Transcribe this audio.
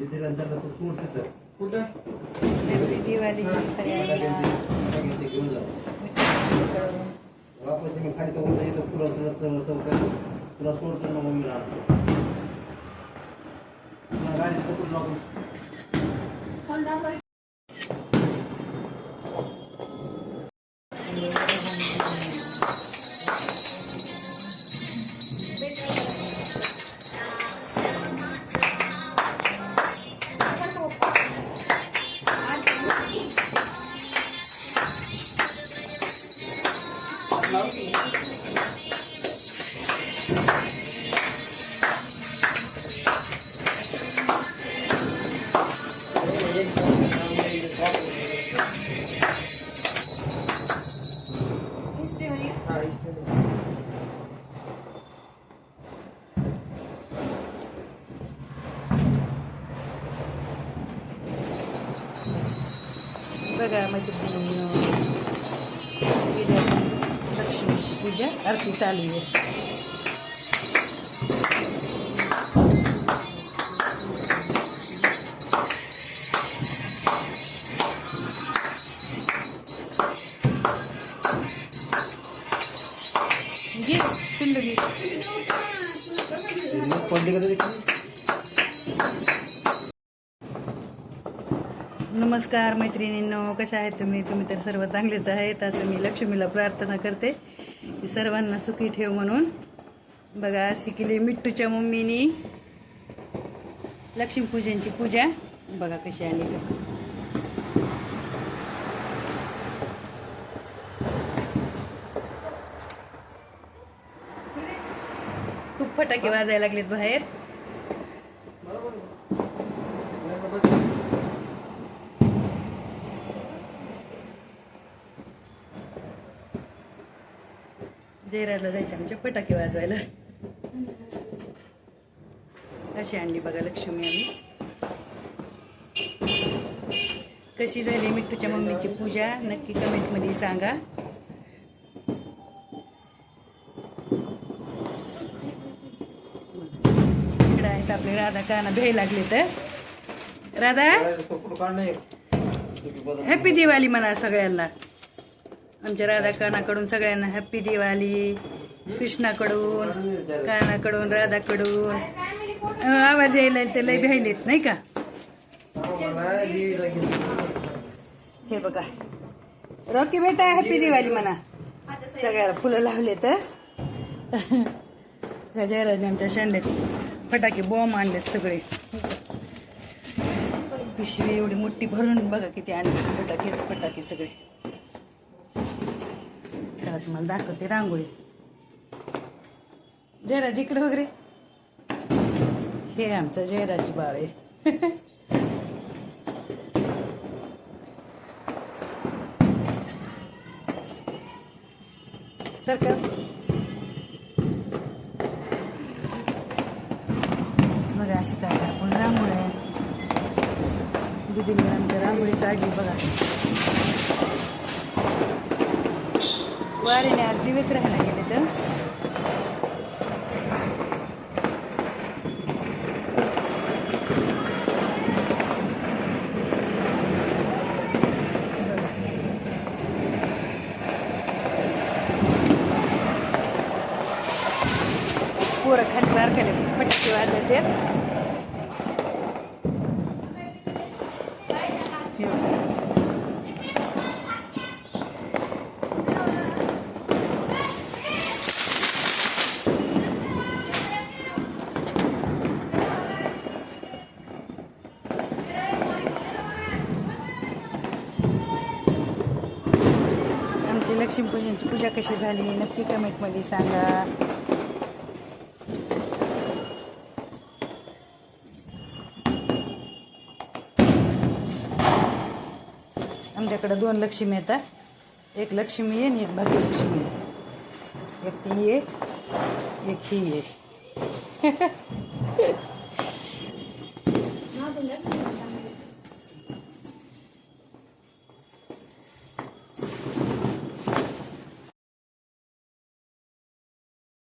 दिल्यानंतर तू सूट तिथं कुठं? दिवाळी सगळ्यांना घेऊन जा मित्रांकडून. वापस मी खाली तर येतो तुला तुला तुला तुला तुला सोडतो मग मी राहतो तुला गाडी पकडून लागून smoky. He's doing it. Oh, he's doing it. घे मग पडली का तरी नमस्कार मैत्रिणींनो कशा आहेत तुम्ही? तुम्ही तर सर्व चांगलेच आहेत. असं मी लक्ष्मीला प्रार्थना करते. सर्वांना सुखी ठेव म्हणून. बघा अशी केली मिट्टूच्या मम्मीनी लक्ष्मीपूजनची पूजा. बघा कशी आली. खूप फटाके वाजायला लागलेत बाहेर बरोबर आहे. नाही बाबा. जयराजला जायचं आमच्या फटाके वाजवायला. कशी आणली बघा लक्ष्मी आम्ही. कशी झाली मिठूच्या मम्मीची पूजा? नक्की कमेंटमध्ये सांगा. इकडे आहेत आपले राधा काना भ्यायला लागले तर. राधा? हॅपी दिवाळी म्हणा सगळ्यांना. आमच्या राधा कानाकडून सगळ्यांना हॅप्पी दिवाळी. कृष्णाकडून कानाकडून राधाकडून. आवाज यायला ते लय भ्यायलेत नाही का? हे बघा. रॉकी बेटा हॅपी दिवाळी म्हणा. सगळ्याला फुलं लावले तर जयराजने आमच्या शांडलेत फटाके बॉम्ब आणलेत सगळे. पिशवी एवढी मोठी भरून बघा किती आणले फटाकेच फटाके सगळे. करा तुम्हाला दाखवते रांगोळी. जयराज इकडे वगैरे हे आमचं जयराज बाळ आहे. सरकार. बघा अशी काय आपण रांगोळी आहे. दिदीने आमच्या रांगोळी काढली बघा. वारीने आज दिवस राहायला गेले तर. पोरं खाली बारकाले पटकी वाजत लक्ष्मीपूजनची पूजा कशी झाली? नक्की कमेंटमध्ये सांगा. आमच्याकडे दोन लक्ष्मी येतात एक लक्ष्मी आहे आणि एक भाग्यलक्ष्मी आहे. एक ती आहे एक ही आहे.